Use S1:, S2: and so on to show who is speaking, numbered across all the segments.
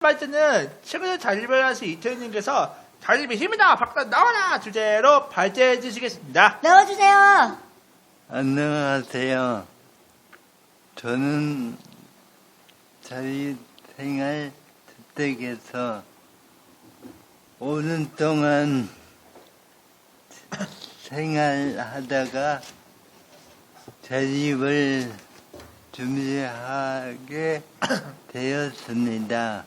S1: 발제는 최근에 자립을 하신 이태훈님께서 자립의 힘이다 박사 나와라 주제로 발제해 주시겠습니다.
S2: 넣어주세요.
S3: 안녕하세요. 저는 자유생활 주택에서 오랜 동안 생활하다가 자립을 준비하게 되었습니다.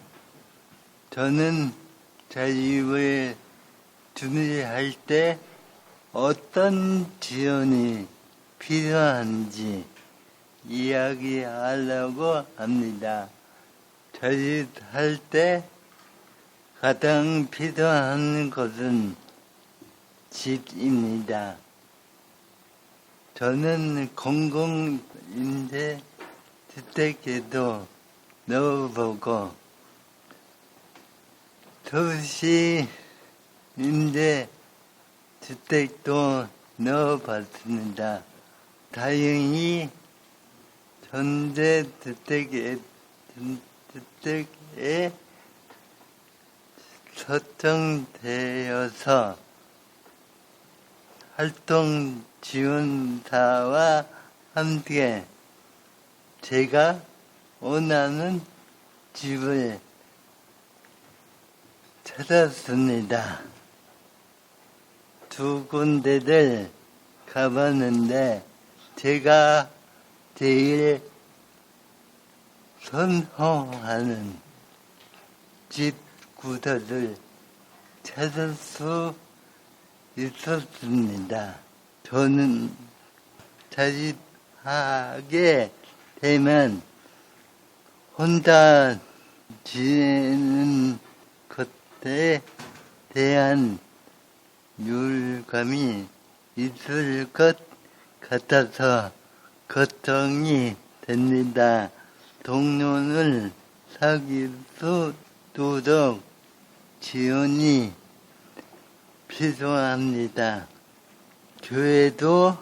S3: 저는 자립을 준비할 때 어떤 지원이 필요한지 이야기하려고 합니다. 자립할 때 가장 필요한 것은 집입니다. 저는 공공임대 주택에도 넣어보고 도시 임대 주택도 넣어봤습니다. 다행히 전세 주택에 주택에 설정되어서 활동 지원사와 함께 제가 원하는 집을 찾았습니다. 두 군데를 가봤는데 제가 제일 선호하는 집 구조를 찾을 수 있었습니다. 저는 자립하게 되면 혼자 지내는 것 에 대한 유감이 있을 것 같아서 걱정이 됩니다. 동료를 사귈 수 있도록 지원이 필요합니다. 교회도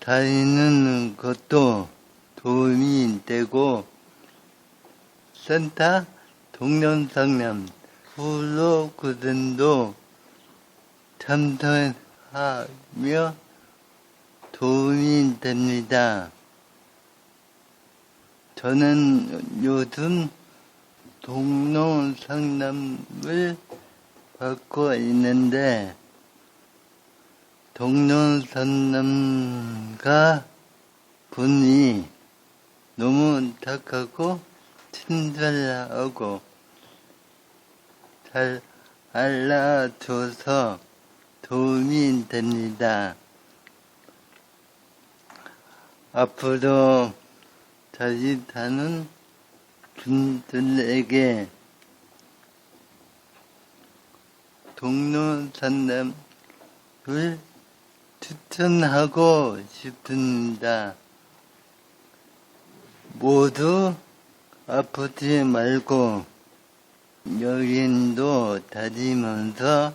S3: 다니는 것도 도움이 되고 센터 동년상담 플로그램도 참석하며 도움이 됩니다. 저는 요즘 동료 상담을 받고 있는데 동료 상담가 분이 너무 착하고 친절하고 잘 알려줘서 도움이 됩니다. 앞으로 자립하는 분들에게 동료 상담을 추천하고 싶습니다. 모두 아프지 말고 여행도 다니면서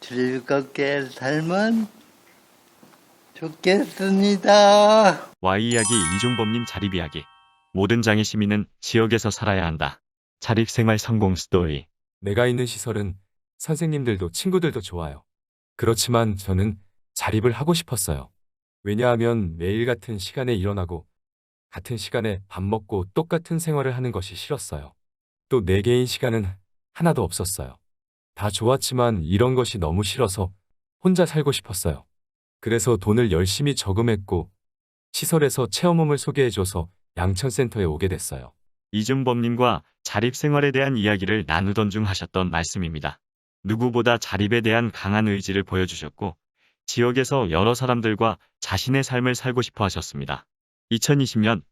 S3: 즐겁게 살면 좋겠습니다.
S4: Y 이야기 이종범님 자립 이야기. 모든 장애 시민은 지역에서 살아야 한다. 자립 생활 성공 스토리.
S5: 내가 있는 시설은 선생님들도 친구들도 좋아요. 그렇지만 저는 자립을 하고 싶었어요. 왜냐하면 매일 같은 시간에 일어나고 같은 시간에 밥 먹고 똑같은 생활을 하는 것이 싫었어요. 또 내 개인 시간은 하나도 없었어요. 다 좋았지만 이런 것이 너무 싫어서 혼자 살고 싶었어요. 그래서 돈을 열심히 저금했고 시설에서 체험홈을 소개해줘서 양천센터에 오게 됐어요.
S4: 이종범님과 자립 생활에 대한 이야기를 나누던 중 하셨던 말씀입니다. 누구보다 자립에 대한 강한 의지를 보여주셨고, 지역에서 여러 사람들과 자신의 삶을 살고 싶어 하셨습니다. 2020년,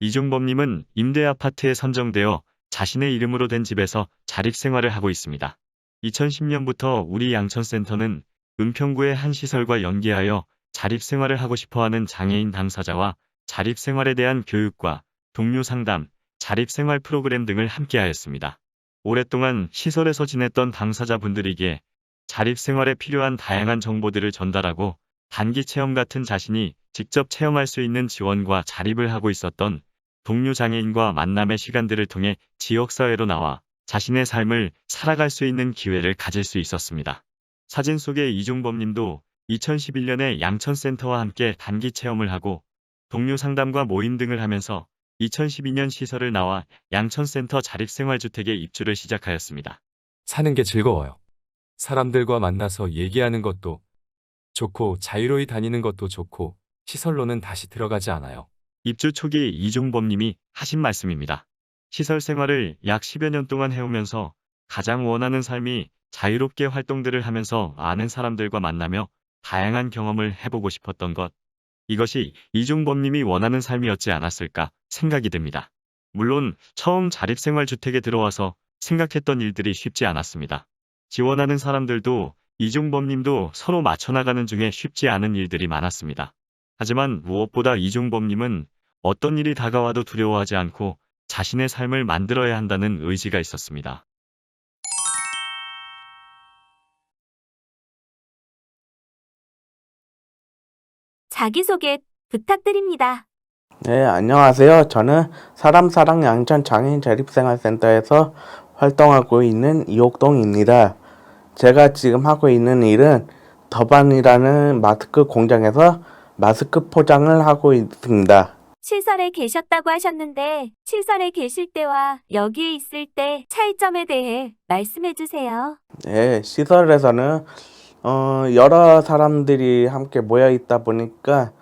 S4: 이종범님은 임대 아파트에 선정되어 자신의 이름으로 된 집에서 자립 생활을 하고 있습니다. 2010년부터 우리 양천센터는 은평구의 한 시설과 연계하여 자립 생활을 하고 싶어 하는 장애인 당사자와 자립 생활에 대한 교육과 동료 상담, 자립 생활 프로그램 등을 함께 하였습니다. 오랫동안 시설에서 지냈던 당사자분들에게 자립 생활에 필요한 다양한 정보들을 전달하고 단기 체험 같은 자신이 직접 체험할 수 있는 지원과 자립을 하고 있었던 동료 장애인과 만남의 시간들을 통해 지역사회로 나와 자신의 삶을 살아갈 수 있는 기회를 가질 수 있었습니다. 사진 속의 이종범 님도 2011년에 양천센터와 함께 단기 체험을 하고 동료 상담과 모임 등을 하면서 2012년 시설을 나와 양천센터 자립생활주택에 입주를 시작하였습니다.
S5: 사는 게 즐거워요. 사람들과 만나서 얘기하는 것도 좋고 자유로이 다니는 것도 좋고 시설로는 다시 들어가지 않아요.
S4: 입주 초기 이종범 님이 하신 말씀입니다. 시설 생활을 약 10여 년 동안 해오면서 가장 원하는 삶이 자유롭게 활동들을 하면서 아는 사람들과 만나며 다양한 경험을 해보고 싶었던 것. 이것이 이종범 님이 원하는 삶이었지 않았을까 생각이 듭니다. 물론 처음 자립생활주택에 들어와서 생각했던 일들이 쉽지 않았습니다. 지원하는 사람들도 이종범 님도 서로 맞춰나가는 중에 쉽지 않은 일들이 많았습니다. 하지만 무엇보다 이종범 님은 어떤 일이 다가와도 두려워하지 않고 자신의 삶을 만들어야 한다는 의지가 있었습니다.
S2: 자기소개 부탁드립니다.
S6: 네, 안녕하세요. 저는 사람사랑 양천 장애인 자립생활센터에서 활동하고 있는 이옥동입니다. 제가 지금 하고 있는 일은 더반이라는 마스크 공장에서 마스크 포장을 하고 있습니다.
S2: 시설에 계셨다고 하셨는데 시설에 계실 때와 여기에 있을 때 차이점에 대해 말씀해 주세요.
S6: 네, 시설에서는 어, 여러 사람들이 함께 모여 있다 보니까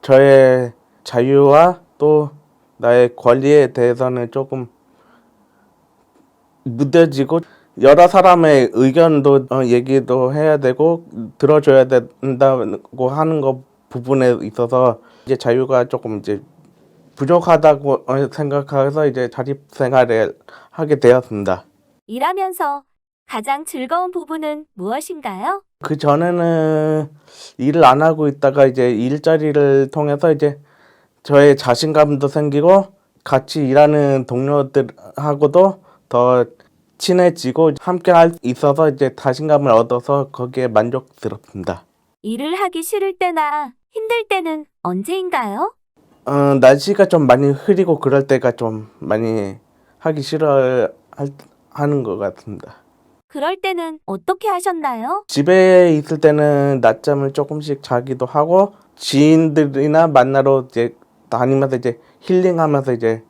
S6: 저의 자유와 또 나의 권리에 대해서는 조금 무뎌지고 여러 사람의 의견도 어, 얘기도 해야 되고 들어줘야 된다고 하는 것 부분에 있어서 이제 자유가 조금 이제 부족하다고 어, 생각해서 이제 자립 생활을 하게 되었습니다.
S2: 일하면서 가장 즐거운 부분은 무엇인가요?
S6: 그 전에는 일을 안 하고 있다가 이제 일자리를 통해서 이제 저의 자신감도 생기고 같이 일하는 동료들하고도 더 친해지고 함께 할수 있어서 이제 자신감을 얻어서 거기에 만족스럽습니다.
S2: 일을 하기 싫을 때나 힘들 때는 언제인가요?
S6: 어, 날씨가 좀 많이 흐리고 그럴 때가 좀 많이 하기 싫어 할, 하는 것 같습니다.
S2: 그럴 때는 어떻게 하셨나요?
S6: 집에 있을 때는 낮잠을 조금씩 자기도 하고 지인들이나 만나러 이제 다니면서 이제 힐링하면서 이제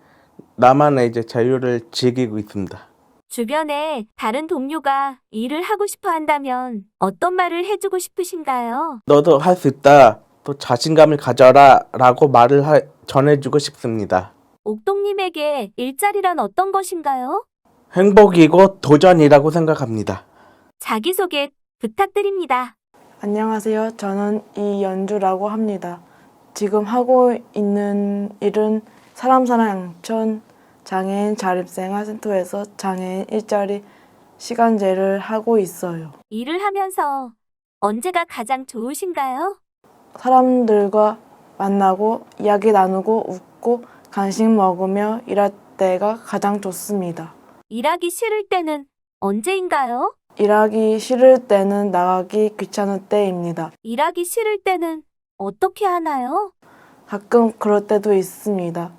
S6: 나만의 이제 자유를 즐기고 있습니다.
S2: 주변에 다른 동료가 일을 하고 싶어 한다면 어떤 말을 해주고 싶으신가요?
S6: 너도 할 수 있다. 또 자신감을 가져라 라고 말을 하, 전해주고 싶습니다.
S2: 옥동님에게 일자리란 어떤 것인가요?
S6: 행복이고 도전이라고 생각합니다.
S2: 자기소개 부탁드립니다.
S7: 안녕하세요. 저는 이연주라고 합니다. 지금 하고 있는 일은 사람 사랑 양천 장애인 자립생활센터에서 장애인 일자리 시간제를 하고 있어요.
S2: 일을 하면서 언제가 가장 좋으신가요?
S7: 사람들과 만나고 이야기 나누고 웃고 간식 먹으며 일할 때가 가장 좋습니다.
S2: 일하기 싫을 때는 언제인가요?
S7: 일하기 싫을 때는 나가기 귀찮을 때입니다.
S2: 일하기 싫을 때는 어떻게 하나요?
S7: 가끔 그럴 때도 있습니다.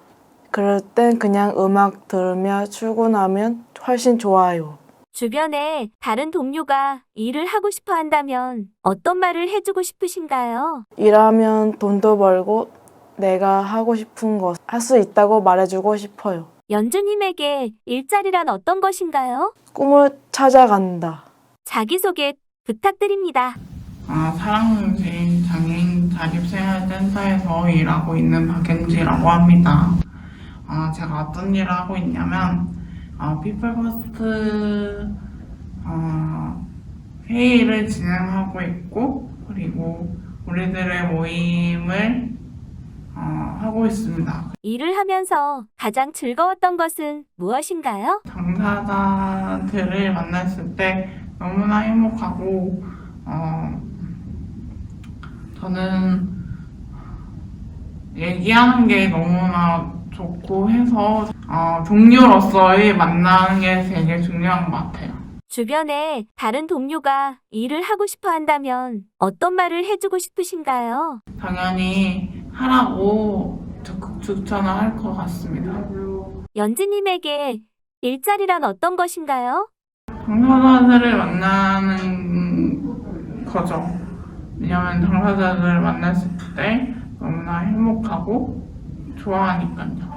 S7: 그럴 땐 그냥 음악 들으며 출근하면 훨씬 좋아요.
S2: 주변에 다른 동료가 일을 하고 싶어 한다면 어떤 말을 해주고 싶으신가요?
S7: 일하면 돈도 벌고 내가 하고 싶은 것할수 있다고 말해주고 싶어요.
S2: 연주님에게 일자리란 어떤 것인가요?
S7: 꿈을 찾아간다.
S2: 자기소개 부탁드립니다.
S8: 아, 사랑문신 장애인 자립생활센터에서 일하고 있는 박현지라고 합니다. 아, 제가 어떤 일을 하고 있냐면, 어, 피플퍼스트, 어, 회의를 진행하고 있고, 그리고 우리들의 모임을, 어, 하고 있습니다.
S2: 일을 하면서 가장 즐거웠던 것은 무엇인가요?
S8: 당사자들을 만났을 때 너무나 행복하고, 어, 저는 얘기하는 게 너무나 좋고 해서, 어, 동료로서의 만나는 게 되게 중요한 것 같아요.
S2: 주변에 다른 동료가 일을 하고 싶어 한다면 어떤 말을 해주고 싶으신가요?
S8: 당연히 하라고 적극 추천을 할 것 같습니다.
S2: 연지님에게 일자리란 어떤 것인가요?
S8: 당사자들을 만나는 거죠. 왜냐면 당사자들을 만났을 때 너무나 행복하고 좋아하니까요.